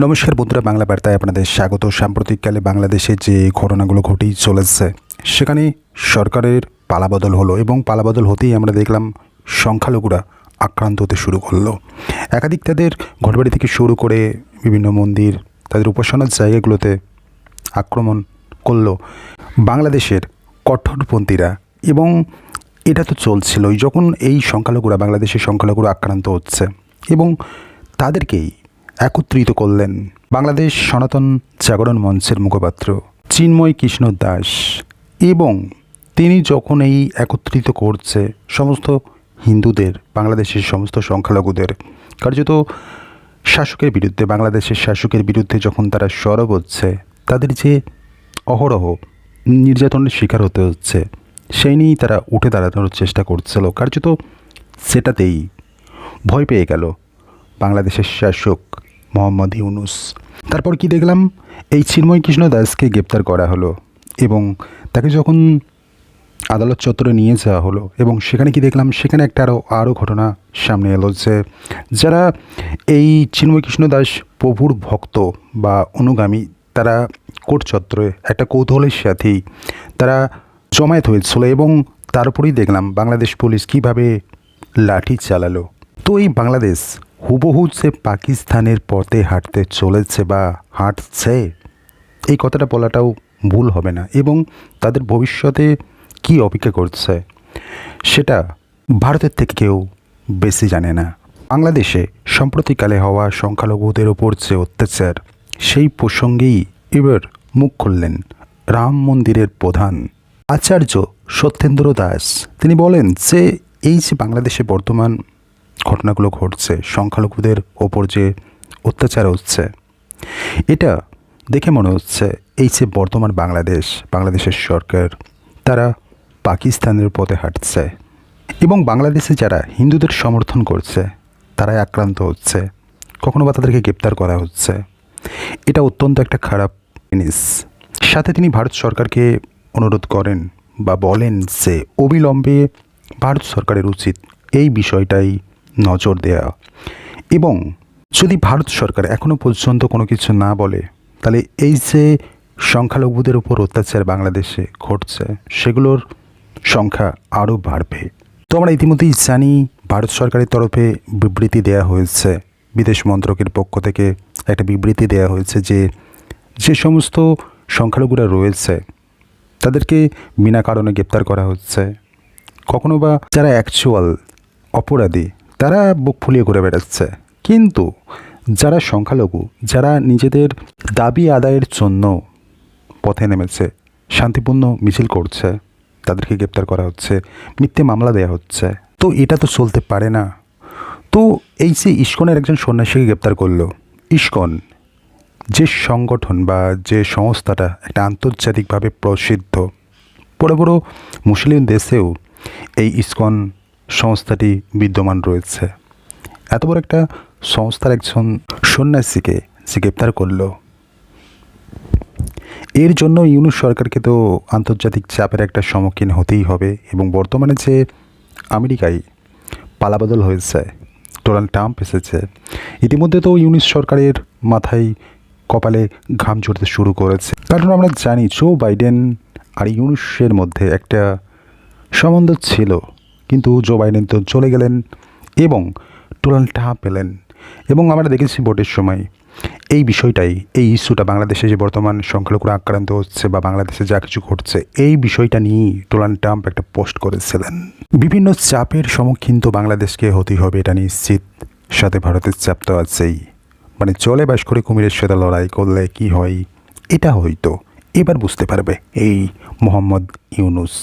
নমস্কার বন্ধুরা, বাংলা বার্তায় আপনাদের স্বাগত। সাম্প্রতিককালে বাংলাদেশে যে ঘটনাগুলো ঘটেই চলেছে, সেখানে সরকারের পালাবদল হলো এবং পালাবদল হতেই আমরা দেখলাম সংখ্যালঘুরা আক্রান্ত হতে শুরু করল। একাধিক তাদের ঘরবাড়ি থেকে শুরু করে বিভিন্ন মন্দির, তাদের উপাসনার জায়গাগুলোতে আক্রমণ করল বাংলাদেশের কঠোরপন্থীরা। এবং এটা তো চলছিলই, যখন এই সংখ্যালঘুরা, বাংলাদেশের সংখ্যালঘুরা আক্রান্ত হচ্ছে এবং তাদেরকেই একত্রিত করলেন বাংলাদেশ সনাতন জাগরণ মঞ্চের মুখপাত্র চিন্ময় কৃষ্ণ দাস এবং তিনি যখন এই একত্রিত করছে সমস্ত হিন্দুদের, বাংলাদেশের সমস্ত সংখ্যালঘুদের, কার্যত শাসকের বিরুদ্ধে, বাংলাদেশের শাসকের বিরুদ্ধে যখন তারা সরব হচ্ছে, তাদের যে অহরহ নির্যাতনের শিকার হতে হচ্ছে, সেই নিয়েই তারা উঠে দাঁড়ানোর চেষ্টা করছিল। কার্যত সেটাতেই ভয় পেয়ে গেল। বাংলাদেশের শাসক মোহাম্মদ ইউনুস। তারপর কি দেখলাম? এই চিন্ময় কৃষ্ণ দাসকে গ্রেপ্তার করা হলো এবং তাকে যখন আদালত চত্বরে নিয়ে যাওয়া হলো এবং সেখানে কি দেখলাম? সেখানে একটা আরও আরও ঘটনা সামনে এলো যে যারা এই চিন্ময় কৃষ্ণ দাস প্রভুর ভক্ত বা অনুগামী, তারা কোর্ট চত্বরে একটা কৌতূহলের সাথেই তারা জমায়েত হয়েছিল এবং তারপরেই দেখলাম বাংলাদেশ পুলিশ কীভাবে লাঠি চালালো। তো এই বাংলাদেশ হুবহু যে পাকিস্তানের পথে হাঁটতে চলেছে বা হাঁটছে, এই কথাটা বলাটাও ভুল হবে না এবং তাদের ভবিষ্যতে কি অপেক্ষা করছে সেটা ভারতের থেকে কেউ বেশি জানে না। বাংলাদেশে সম্প্রতিকালে হওয়া সংখ্যালঘুদের ওপর যে অত্যাচার, সেই প্রসঙ্গেই এবার মুখ খুললেন রাম মন্দিরের প্রধান আচার্য সত্যেন্দ্র দাস। তিনি বলেন যে, এই যে বাংলাদেশে বর্তমান ঘটনাগুলো ঘটছে, সংখ্যালঘুদের ওপর যে অত্যাচার হচ্ছে, এটা দেখে মনে হচ্ছে এই যে বর্তমান বাংলাদেশ, বাংলাদেশের সরকার, তারা পাকিস্তানের পথে হাঁটছে এবং বাংলাদেশে যারা হিন্দুদের সমর্থন করছে, তারাই আক্রান্ত হচ্ছে, কখনো বা তাদেরকে গ্রেপ্তার করা হচ্ছে। এটা অত্যন্ত একটা খারাপ জিনিস। সাথে তিনি ভারত সরকারকে অনুরোধ করেন বা বলেন যে অবিলম্বে ভারত সরকারের উচিত এই বিষয়টাই নজর দেয়া। এবং যদি ভারত সরকার এখনও পর্যন্ত কোনো কিছু না বলে, তাহলে এই যে সংখ্যালঘুদের উপর অত্যাচার বাংলাদেশে ঘটছে, সেগুলোর সংখ্যা আরও বাড়বে। তো আমরা ইতিমধ্যেই জানি ভারত সরকারের তরফে বিবৃতি দেওয়া হয়েছে, বিদেশ মন্ত্রকের পক্ষ থেকে একটা বিবৃতি দেওয়া হয়েছে যে যে সমস্ত সংখ্যালঘুরা রয়েছে, তাদেরকে বিনা কারণে গ্রেপ্তার করা হচ্ছে। কখনো বা যারা অ্যাকচুয়াল অপরাধী তারা বুক ফুলিয়ে ঘুরে বেড়াচ্ছে। কিন্তু যারা সংখ্যালঘু, যারা নিজেদের দাবি আদায়ের জন্য পথে নেমেছে, শান্তিপূর্ণ মিছিল করছে, তাদেরকে গ্রেপ্তার করা হচ্ছে, মিথ্যে মামলা দেওয়া হচ্ছে, তো এটা তো চলতে পারে না। তো এই যে ইস্কনের একজন সন্ন্যাসীকে গ্রেপ্তার করল, ইস্কন, যে সংগঠন বা যে সংস্থাটা একটা আন্তর্জাতিকভাবে প্রসিদ্ধ, বড় বড় মুসলিম দেশেও এই ইসকন সংস্থাটি বিদ্যমান রয়েছে। এত বড় একটা সংস্থার একজন সন্ন্যাসীকে সে গ্রেপ্তার করল। এর জন্য ইউনুস সরকারকে তো আন্তর্জাতিক চাপের একটা সম্মুখীন হতেই হবে এবং বর্তমানে যে আমেরিকায় পালাবদল হয়েছে, ডোনাল্ড ট্রাম্প এসেছে, ইতিমধ্যে তো ইউনিস সরকারের মাথায় কপালে ঘাম ঝরতে শুরু করেছে। কারণ আমরা জানি, জো বাইডেন আর ইউনুসের মধ্যে একটা সম্বন্ধ ছিল। কিন্তু জো বাইডেন তো চলে গেলেন এবং ডোনাল্ড ট্রাম্প এলেন। এবং আমরা দেখেছি ভোটের সময় এই বিষয়টাই, এই ইস্যুটা বাংলাদেশে যে বর্তমান সংখ্যালঘুরা আক্রান্ত হচ্ছে বা বাংলাদেশে যা কিছু ঘটছে, এই বিষয়টা নিয়েই ডোনাল্ড ট্রাম্প একটা পোস্ট করেছিলেন। বিভিন্ন চাপের সম্মুখীন তো বাংলাদেশকে হতেই হবে, এটা নিশ্চিত। সাথে ভারতের চাপ তো আছেই। মানে চলে বাস করে কুমিরের সাথে লড়াই করলে কি হয়? এটা হয়তো। এবার বুঝতে পারবে এই মোহাম্মদ ইউনুস।